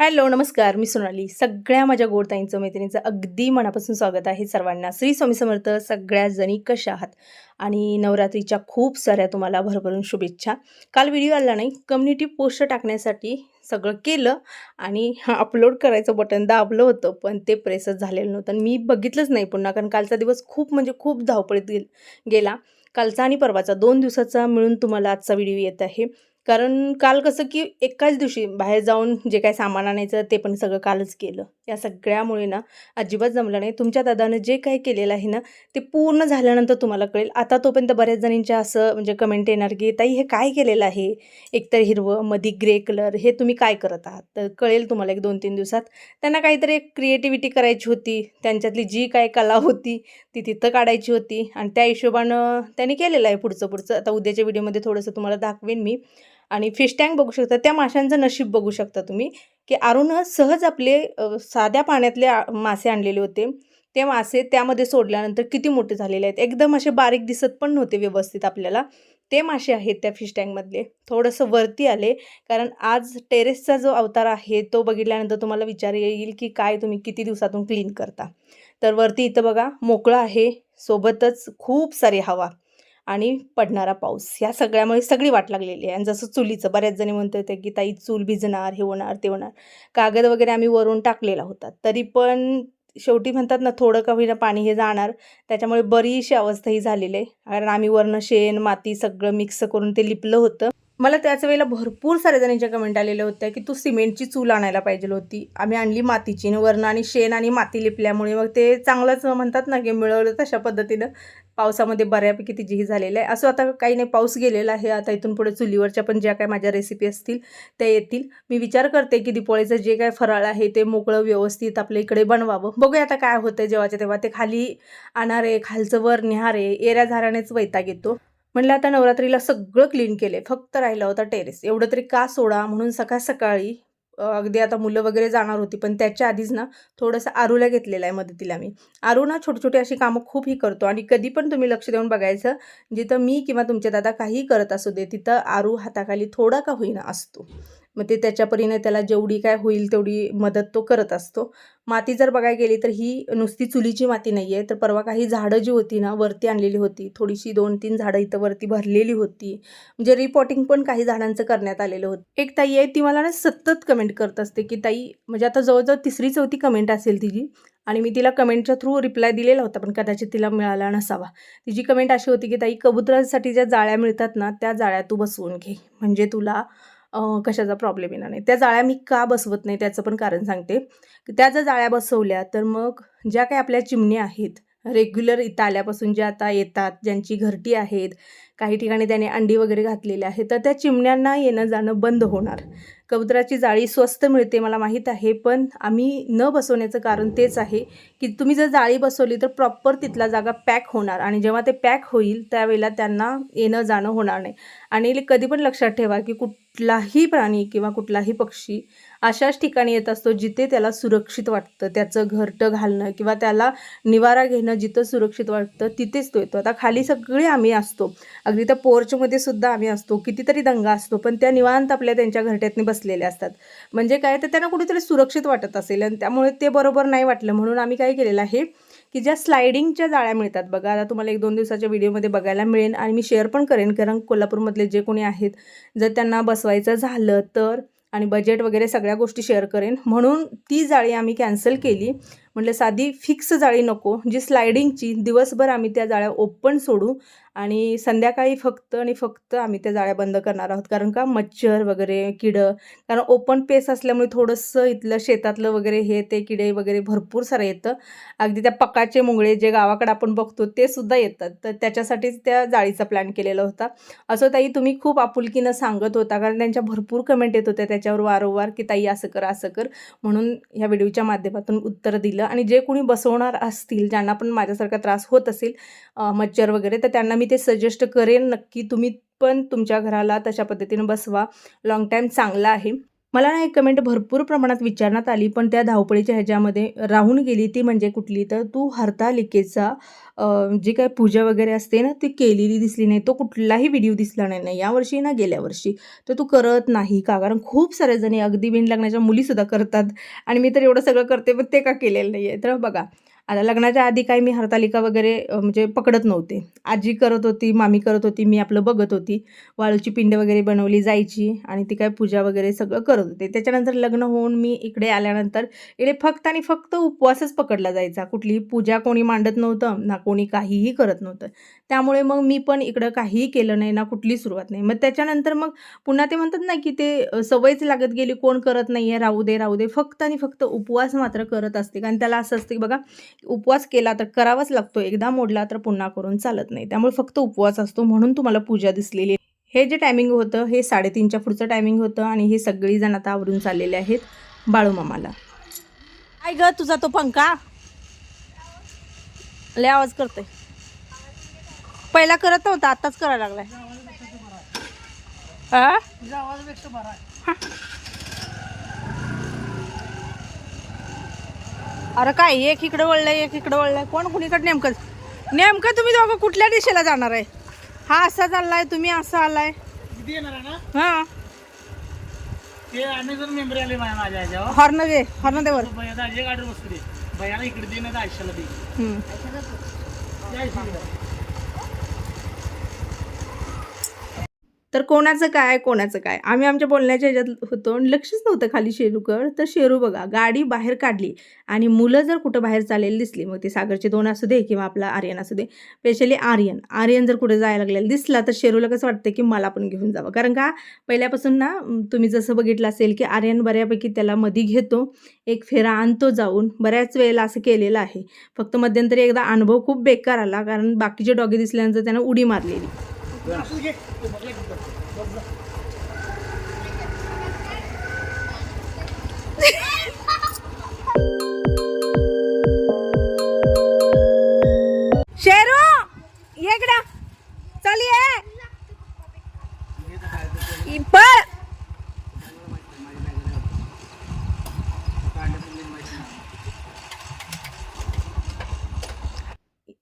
Hello नमस्कार. मी सोनाली. सगळ्या माझ्या गोडताईंचं मैत्रिणींचं अगदी मनापासून स्वागत आहे सर्वांना. श्री स्वामी समर्थ सगळ्या जणी कशा आहात? आणि नवरात्रीच्या खूप साऱ्या तुम्हाला भरभरून शुभेच्छा. काल व्हिडिओ आला नाही कम्युनिटी पोस्ट टाकण्यासाठी सगळं केलं आणि अपलोड करायचं बटन दाबलं होतं पण ते प्रेसच झालेलं नव्हतं. आणि मी बघितलंच नाही पुन्हा कारण कालचा दिवस खूप म्हणजे खूप धावपळीत गेला कालचा आणि परवाचा दोन दिवसाचा मिळून तुम्हाला आजचा व्हिडिओ येत आहे. कारण काल कसं की एकाच दिवशी बाहेर जाऊन जे काय सामान आणायचं ते पण सगळं कालच केलं. या सगळ्यामुळे ना अजिबात जमलं नाही. तुमच्या दादानं जे काय केलेलं आहे ना ते पूर्ण झाल्यानंतर तुम्हाला कळेल. आता तोपर्यंत बऱ्याच जणींच्या असं म्हणजे कमेंट येणार की ताई हे काय केलेलं आहे? एकतर हिरवं मधी ग्रे कलर हे तुम्ही काय करत आहात? तर कळेल तुम्हाला एक दोन तीन दिवसात. त्यांना काहीतरी एक क्रिएटिव्हिटी करायची होती. त्यांच्यातली जी काय कला होती ती तिथं काढायची होती. आणि त्या हिशोबानं त्यांनी केलेलं आहे पुढचं पुढचं आता उद्याच्या व्हिडिओमध्ये थोडंसं तुम्हाला दाखवेन मी. आणि फिश टँक बघू शकता. त्या माशांचं नशीब बघू शकता तुम्ही की अरुण सहज आपले साध्या पाण्यातले मासे आणलेले होते. ते मासे त्यामध्ये सोडल्यानंतर किती मोठे झालेले आहेत. एकदम असे बारीक दिसत पण नव्हते व्यवस्थित आपल्याला. ते मासे आहेत त्या फिश टँकमधले थोडंसं वरती आले कारण आज टेरेसचा जो अवतार आहे तो बघितल्यानंतर तुम्हाला विचार येईल की काय तुम्ही किती दिवसातून क्लीन करता. तर वरती इथं बघा मोकळं आहे. सोबतच खूप सारी हवा. आणि पडणारा पाऊस. ह्या सगळ्यामुळे सगळी वाट लागलेली आहे. आणि जसं चुलीचं बऱ्याच जणी म्हणत होते की ताई चूल भिजणार हे होणार ते होणार. कागद वगैरे आम्ही वरून टाकलेला होता. तरी पण शेवटी म्हणतात ना थोडं का होईना पाणी हे जाणार. त्याच्यामुळे बरीचशी अवस्था ही झालेली आहे. कारण आम्ही वरनं शेण माती सगळं मिक्स करून ते लिपलं होतं. मला त्याच वेळेला भरपूर साऱ्या जणांच्या कमेंट आलेल्या होत्या की तू सिमेंटची चूल आणायला पाहिजे होती. आम्ही आणली मातीची आणि वरणं आणि शेण आणि माती लिपल्यामुळे. मग ते चांगलंच म्हणतात ना की मिळवलं तशा पद्धतीनं. पावसामध्ये बऱ्यापैकी ती ही झालेलं आहे. असं आता काही नाही पाऊस गेलेला आहे. आता इथून पुढे चुलीवरच्या पण ज्या काय माझ्या रेसिपी असतील त्या येतील. मी विचार करते की दिपोळीचं जे काय फराळ आहे ते मोकळं व्यवस्थित आपल्या इकडे बनवावं. बघूया आता काय होतं जेव्हाच्या तेव्हा. ते खाली आणणारे खालचं वर निहारे एऱ्या झारानेच वैताग येतो. म्हणलं आता नवरात्रीला सगळं क्लीन केले फक्त राहिलं होता टेरेस एवढं तरी का सोडा? म्हणून सकाळ सकाळी अगदी आता मुलं वगैरे जाणार होती पण त्याच्या आधीच ना थोडंसं आरूला घेतलेलं आहे मदतीला मी आरू ना छोटी छोटी अशी कामं खूप ही करतो आणि कधी पण तुम्ही लक्ष देऊन बघायचं जिथं मी किंवा तुमचे दादा काहीही करत असू दे तिथं आरू हाताखाली थोडा का होईना असतो. मग ते त्याच्या परीने त्याला जेवढी काय होईल तेवढी मदत तो करत असतो. माती जर बघायला गेली तर ही नुसती चुलीची माती नाही आहे तर परवा काही झाडं जी होती ना वरती आणलेली होती. थोडीशी दोन तीन झाडं इथं वरती भरलेली होती. म्हणजे रिपॉटिंग पण काही झाडांचं करण्यात आलेलं होतं. एक ताई आहे ती मला ना सतत कमेंट करत असते की ताई म्हणजे आता जवळजवळ तिसरी चौथी कमेंट असेल तिची आणि मी तिला कमेंटच्या थ्रू रिप्लाय दिलेला होता पण कदाचित तिला मिळाला नसावा. तिची कमेंट अशी होती की ताई कबुतरांसाठी ज्या जाळ्या मिळतात ना त्या जाळ्या तू बसवून घे. म्हणजे तुला कशाचा प्रॉब्लेम येणार नाही. त्या जाळ्या मी का बसवत नाही त्याचं पण कारण सांगते. त्या जर जाळ्या बसवल्या तर मग ज्या काही आपल्या चिमण्या आहेत रेग्युलर इथं आल्यापासून ज्या आता येतात ज्यांची घरटी आहेत काही ठिकाणी त्याने अंडी वगैरे घातलेली आहे तर त्या चिमण्यांना येणं जाणं बंद होणार. कबुतराची जाळी स्वस्त मिळते मला माहीत आहे पण आम्ही न बसवण्याचं कारण तेच आहे की तुम्ही जर जाळी बसवली तर प्रॉपर तिथला जागा पॅक होणार आणि जेव्हा ते पॅक होईल त्यावेळेला त्यांना येणं जाणं होणार नाही. आणि कधी पण लक्षात ठेवा की कुठलाही प्राणी किंवा कुठलाही पक्षी अशाच ठिकाणी येत असतो जिथे त्याला सुरक्षित वाटतं. त्याचं घरटं घालणं किंवा त्याला निवारा घेणं जिथं सुरक्षित वाटतं तिथेच तो येतो. आता खाली सगळे आम्ही असतो. अगदी त्या पोर्चमध्ये सुद्धा आम्ही असतो कितीतरी दंगा असतो पण त्या निवांत आपल्या त्यांच्या घरट्यातनी बसलेल्या असतात. म्हणजे काय तर त्यांना कुठेतरी सुरक्षित वाटत असेल आणि त्यामुळे ते बरोबर नाही वाटलं. म्हणून आम्ही काय केलेलं आहे की ज्या स्लायडिंगच्या जाळ्या मिळतात बघा आता तुम्हाला एक दोन दिवसाच्या व्हिडिओमध्ये बघायला मिळेल आणि मी शेअर पण करेन कारण कोल्हापूरमधले जे कोणी आहेत जर त्यांना बसवायचं झालं तर आणि बजेट वगैरे सगळ्या गोष्टी शेअर करेन. म्हणून ती जाळी आम्ही कॅन्सल केली. म्हटलं साधी फिक्स जाळी नको जी स्लायडिंगची दिवसभर आम्ही त्या जाळ्या ओपन सोडू आणि संध्याकाळी फक्त आणि फक्त आम्ही त्या जाळ्या बंद करणार आहोत. कारण का मच्छर वगैरे किडं कारण ओपन पेस असल्यामुळे थोडंसं इथलं शेतातलं वगैरे हे ते किडे वगैरे भरपूर सारं येतं. अगदी त्या पकाचे मुंगळे जे गावाकडे आपण बघतो ते सुद्धा येतात. तर त्याच्यासाठीच त्या जाळीचा प्लॅन केलेला होता. असं ताई तुम्ही खूप आपुलकीनं सांगत होता कारण त्यांच्या भरपूर कमेंट येत होत्या त्याच्यावर वारंवार की ताई असं कर असं कर. म्हणून ह्या व्हिडिओच्या माध्यमातून उत्तर दिलं. आणि जे कोणी बसवणार असतील ज्यांना पण माझ्यासारखा त्रास होत असेल मच्छर वगैरे तर त्यांना मी ते सजेस्ट करेन. नक्की तुम्ही पण तुमच्या घराला तशा पद्धतीनं बसवा. लाँग टाईम चांगला आहे. मला ना एक कमेंट भरपूर प्रमाणात विचारण्यात आली पण त्या धावपळीच्या ह्याच्यामध्ये राहून गेली ती म्हणजे कुठली? तर तू हरतालिकेचा जी काय पूजा वगैरे असते ना ती केलेली दिसली नाही तो कुठलाही व्हिडिओ दिसला नाही नाही. यावर्षी ना गेल्या वर्षी. तर तू करत नाही का? कारण खूप साऱ्या जणी अगदी बिन लग्नाच्या मुलीसुद्धा करतात. आणि मी तर एवढं सगळं करते पण ते का केलेलं नाही आहे तर बघा आता लग्नाच्या आधी काही मी हरतालिका वगैरे म्हणजे पकडत नव्हते. आजी करत होती मामी करत होती मी आपलं बघत होती. वाळूची पिंड वगैरे बनवली जायची आणि ती काय पूजा वगैरे सगळं करत होते. त्याच्यानंतर लग्न होऊन मी इकडे आल्यानंतर इकडे फक्त आणि फक्त उपवासच पकडला जायचा. कुठलीही पूजा कोणी मांडत नव्हतं ना कोणी काहीही करत नव्हतं. त्यामुळे मग मी पण इकडं काहीही केलं नाही ना कुठली सुरुवात नाही. मग त्याच्यानंतर मग पुन्हा ते म्हणतात ना की ते सवयच लागत गेली कोण करत नाही आहे राहू दे राहू दे. फक्त आणि फक्त उपवास मात्र करत असते. कारण त्याला असं असते की बघा उपवास केला तर करावाच लागतो. एकदा मोडला तर पुन्हा करून चालत नाही. त्यामुळे फक्त उपवास असतो म्हणून तुम्हाला पूजा दिसलेली. हे जे टायमिंग होतं हे साडेतीनच्या पुढचं टायमिंग होतं आणि हे सगळी जण आता आवरून चाललेले आहेत बाळूमामाला काय ग तुझा तो पंखा? लय आवाज करतोय. पहिला करत नव्हता आताच करायला लागलाय? अरे काय एक इकडे वळलंय एक इकडे वळलंय. कोण कुणीकडे नेमकं? नेमकं तुम्ही दोघं कुठल्या दिशेला जाणार आहे? हा असा चाललाय तुम्ही असं आलाय. हा. ते अनेक जण मेंबर आले माझ्या माझ्या ह्याच्यावर. हॉर्न दे हॉर्न दे वर. भैया दाजी गाडीवर बसू दे. भैयाला इकडे दे ना आयुष्याला दे हम्म. दे आयुष्याला. तर कोणाचं काय कोणाचं काय? आम्ही आमच्या बोलण्याच्या ह्याच्यात होतो आणि लक्षच नव्हतं खाली शेरूकड. तर शेरू बघा गाडी बाहेर काढली आणि मुलं जर कुठं बाहेर चाललेली दिसली मग ते सागरचे दोन असू दे किंवा आपला आर्यन असू दे स्पेशली आर्यन. आर्यन जर कुठे जायला लागलेला दिसला तर शेरूला कसं वाटतं की मला पण घेऊन जावं. कारण का? पहिल्यापासून ना तुम्ही जसं बघितलं असेल की आर्यन बऱ्यापैकी त्याला मधी घेतो एक फेरा आणतो जाऊन. बऱ्याच वेळेला असं केलेलं आहे. फक्त मध्यंतरी एकदा अनुभव खूप बेकार आला कारण बाकीचे डॉगे दिसल्यानंतर त्यानं उडी मारलेली. शेरू ये इकडं. चल ये. पळ.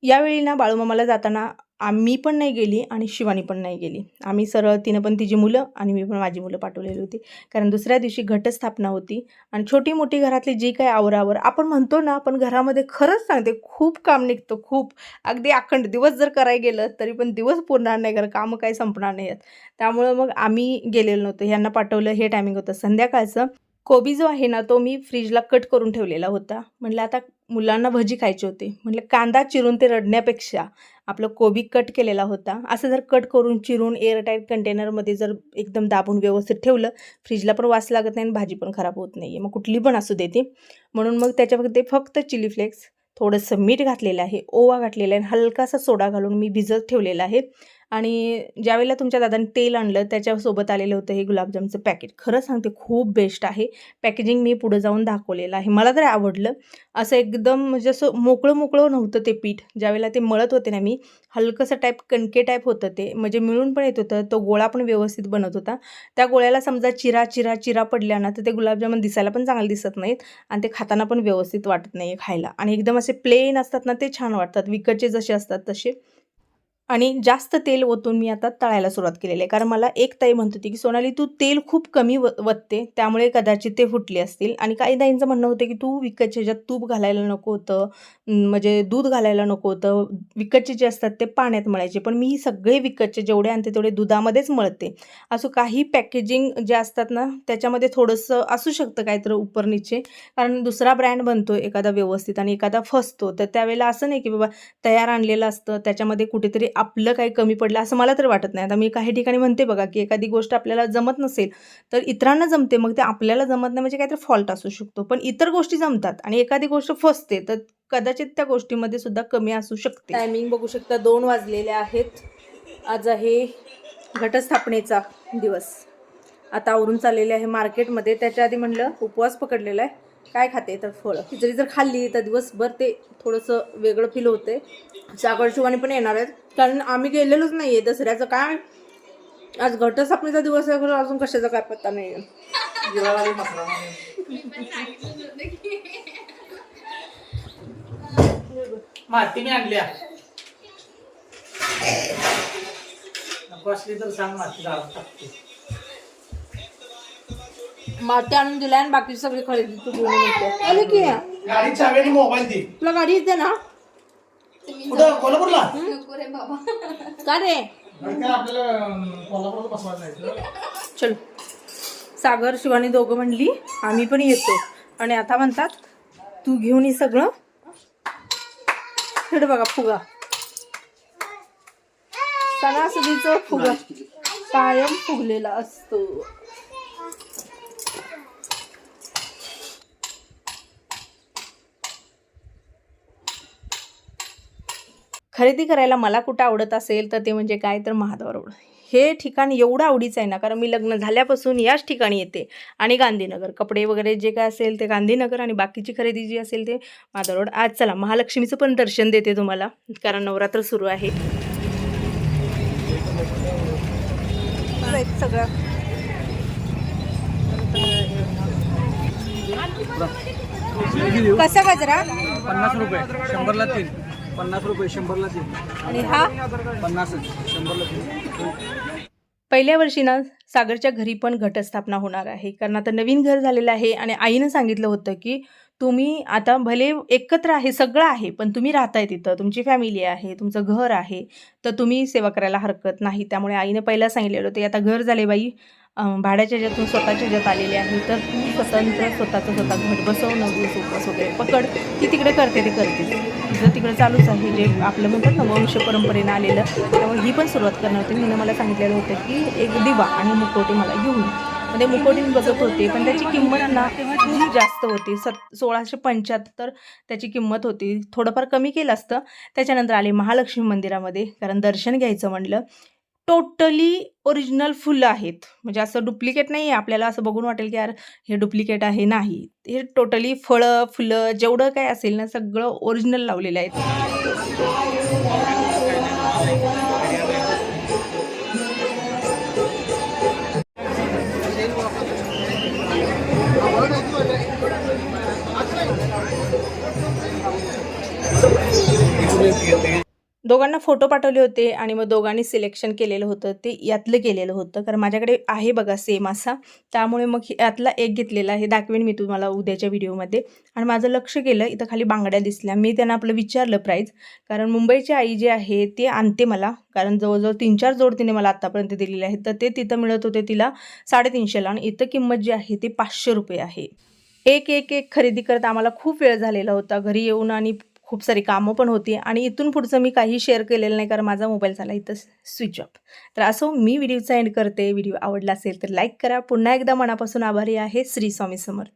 यावेळी ना बाळूमामाला जाताना आम्ही पण नाही गेली आणि शिवानी पण नाही गेली. आम्ही सरळ तिनं पण तिची मुलं आणि मी पण माझी मुलं पाठवलेली होती. कारण दुसऱ्या दिवशी घटस्थापना होती आणि छोटी मोठी घरातली जी काही आवरावर आपण म्हणतो ना पण घरामध्ये खरंच सांगते खूप काम निघतं खूप. अगदी अखंड दिवस जर करायला गेलं तरी पण दिवस पुरणार नाही कारण कामं काही संपणार नाही आहेत त्यामुळं मग आम्ही गेलेलो नव्हतो. ह्यांना पाठवलं हे टायमिंग होतं. संध्याकाळचं कोबी जो आहे ना तो मी फ्रीजला कट करून ठेवलेला होता. म्हटलं आता मुलांना भजी खायची होती. म्हटलं कांदा चिरून ते रडण्यापेक्षा आपलं कोबी कट केलेला होता. असं जर कट करून चिरून एअरटाईट कंटेनरमध्ये जर एकदम दाबून व्यवस्थित ठेवलं फ्रीजला पण वास लागत नाही आणि भाजी पण खराब होत नाही आहे मग कुठली पण असू देते म्हणून मग त्याच्यामध्ये फक्त चिली फ्लेक्स थोडंसं मीठ घातलेलं आहे ओवा घातलेला आहे आणि हलकासा सोडा घालून मी भिजत ठेवलेला आहे. आणि ज्यावेळेला तुमच्या दादाने तेल आणलं त्याच्यासोबत आलेलं होतं हे गुलाबजामचं पॅकेट खरं सांगते खूप बेस्ट आहे. पॅकेजिंग मी पुढं जाऊन दाखवलेलं आहे. मला तर आवडलं. असं एकदम म्हणजे असं मोकळं मोकळं नव्हतं ते पीठ. ज्यावेळेला ते मळत होते ना मी हलकंसं टाईप कणके टाईप होतं ते. म्हणजे मिळून पण येत होतं. तो गोळा पण व्यवस्थित बनत होता. त्या गोळ्याला समजा चिरा चिरा चिरा पडल्या ना तर ते गुलाबजामुन दिसायला पण चांगले दिसत नाहीत आणि ते खाताना पण व्यवस्थित वाटत नाही खायला. आणि एकदम असे प्लेन असतात ना ते छान वाटतात. विकतचे जसे असतात तसे. आणि जास्त तेल ओतून मी आता तळायला सुरुवात केलेली आहे. कारण मला एक ताई म्हणत होती की सोनाली तू तेल खूप कमी व वतते त्यामुळे कदाचित ते फुटले असतील. आणि काही ताईंचं म्हणणं होतं की तू विकतच्या ह्याच्यात तूप घालायला नको होतं म्हणजे दूध घालायला नको होतं विकतचे जे असतात ते पाण्यात मळायचे पण मी सगळे विकतचे जेवढे आणते तेवढे दुधामध्येच मळते. असं काही पॅकेजिंग जे असतात ना त्याच्यामध्ये थोडंसं असू शकतं काहीतरी उपरणीचे. कारण दुसरा ब्रँड बनतो एखादा व्यवस्थित आणि एखादा फसतो तर त्यावेळेला असं नाही की बाबा तयार आणलेलं असतं त्याच्यामध्ये कुठेतरी आपलं काही कमी पडलं असं मला तर वाटत नाही. आता मी काही ठिकाणी म्हणते बघा की एखादी गोष्ट आपल्याला जमत नसेल तर इतरांना जमते. मग ते आपल्याला जमत नाही म्हणजे काहीतरी फॉल्ट असू शकतो. पण इतर गोष्टी जमतात आणि एखादी गोष्ट फसते तर कदाचित त्या गोष्टीमध्ये सुद्धा कमी असू शकते. टायमिंग बघू शकता. दोन वाजलेले आहेत. आज आहे घटस्थापनेचा दिवस. आता आवरून चाललेले आहे मार्केटमध्ये. त्याच्या आधी म्हणलं उपवास पकडलेला आहे. काय खाते? तर फळं. खिचडी जर खाल्ली तर दिवसभर ते थोडंसं वेगळं फील होते साकरशिवाने पण येणार आहेत. कारण आम्ही गेलेलोच नाही आहे दसऱ्याचं काय? आज घटस्थापनेचा दिवस आहे खरं अजून कशाचा काय पत्ता नाही माती मी आणल्या नको असली तर सांग माती टाकते. माती आणून दिलाय आणि बाकी सगळी खरेदी तू घेऊन येते. आले की? गाडी चावी मोबाईल दे तुला गाडी येते ना? कुठं? कोल्हापूरला? का रे? आपल्याला कोल्हापूरला चल. सागर शिवानी दोघं म्हणली आम्ही पण येतो. आणि आता म्हणतात तू घेऊन ये सगळं. इकडे बघा फुगा. सणासुदीचं फुगा. कायम फुगलेला असतो. खरेदी करायला मला कुठं आवडत असेल तर ते म्हणजे काय तर महाद्वार रोड हे ठिकाण एवढं आवडीचं आहे ना कारण मी लग्न झाल्यापासून याच ठिकाणी येते. आणि गांधीनगर कपडे वगैरे जे काय असेल ते गांधीनगर आणि बाकीची खरेदी जी असेल ते महाद्वार रोड आज चला महालक्ष्मीचं पण दर्शन देते तुम्हाला कारण नवरात्र सुरू आहे सगळं. कसा गजरा? पन्नास रुपये शंभरला तीन. पन्नास रुपये शंभरला आणि हा? पन्नासच शंभरला तीन पहिल्या वर्षी ना सागरच्या घरी पण घटस्थापना होणार आहे. कारण आता नवीन घर झालेलं आहे आणि आईनं सांगितलं होतं की तुम्ही आता भले एकत्र आहे सगळं आहे पण तुम्ही राहताय तिथं. तुमची फॅमिली आहे तुमचं घर आहे. तर तुम्ही सेवा करायला हरकत नाही. त्यामुळे आईनं पहिला सांगितलेलं होतं आता घर झाले बाई भाड्याच्या ह्याच्यातून स्वतःच्या ज्यात आलेली आहे तर तू स्वतंत्र स्वतःचं स्वतः घर बसव नवदिवस उपवास वगैरे पकड ती तिकडे करते ते करते तिचं तिकडे चालूच आहे जे आपलं म्हणतात ना वंश परंपरेनं आलेलं त्यामुळे ही पण सुरुवात करणार होती. हिनं मला सांगितलेलं होतं की एक दिवा आणि मुकोटी मला घेऊन म्हणजे मुकोटी बघत होते पण त्याची किंमत ना खूप जास्त होती. सत सोळाशे पंच्याहत्तर त्याची किंमत होती. थोडंफार कमी केलं असतं. त्याच्यानंतर आले महालक्ष्मी मंदिरामध्ये कारण दर्शन घ्यायचं म्हणलं. टोटली ओरिजिनल फुलं आहेत. म्हणजे असं डुप्लिकेट नाही आहे आपल्याला असं बघून वाटेल की यार हे डुप्लिकेट आहे नाही. हे टोटली फळं फुलं जेवढं काय असेल ना सगळं ओरिजिनल लावलेलं आहे. दोघांना फोटो पाठवले होते आणि मग दोघांनी सिलेक्शन केलेलं होतं. ते यातलं केलेलं होतं. कारण माझ्याकडे आहे बघा सेम असा. त्यामुळे मग यातला एक घेतलेला आहे. दाखवेन मी तुम्हाला उद्याच्या व्हिडिओमध्ये आणि माझं लक्ष केलं इथं खाली बांगड्या दिसल्या. मी त्यांना आपलं विचारलं प्राईज कारण मुंबईची आई जी आहे ते आणते मला. कारण जवळजवळ तीन चार जोड तिने मला आत्तापर्यंत दिलेले आहेत. तर ते तिथं मिळत होते तिला साडेतीनशेला. आणि इथं किंमत जी आहे ती पाचशे रुपये आहे. एक एक एक खरेदी करत आम्हाला खूप वेळ झालेला होता. घरी येऊन आणि खूप सारी कामं पण होती आणि इथून पुढचं मी काही शेअर केलेलं नाही कारण माझा मोबाईल झाला इथं स्विच ऑफ तर असं मी व्हिडिओचा एंड करते. व्हिडिओ आवडला असेल तर लाईक करा. पुन्हा एकदा मनापासून आभारी आहे श्री स्वामी समर्थ.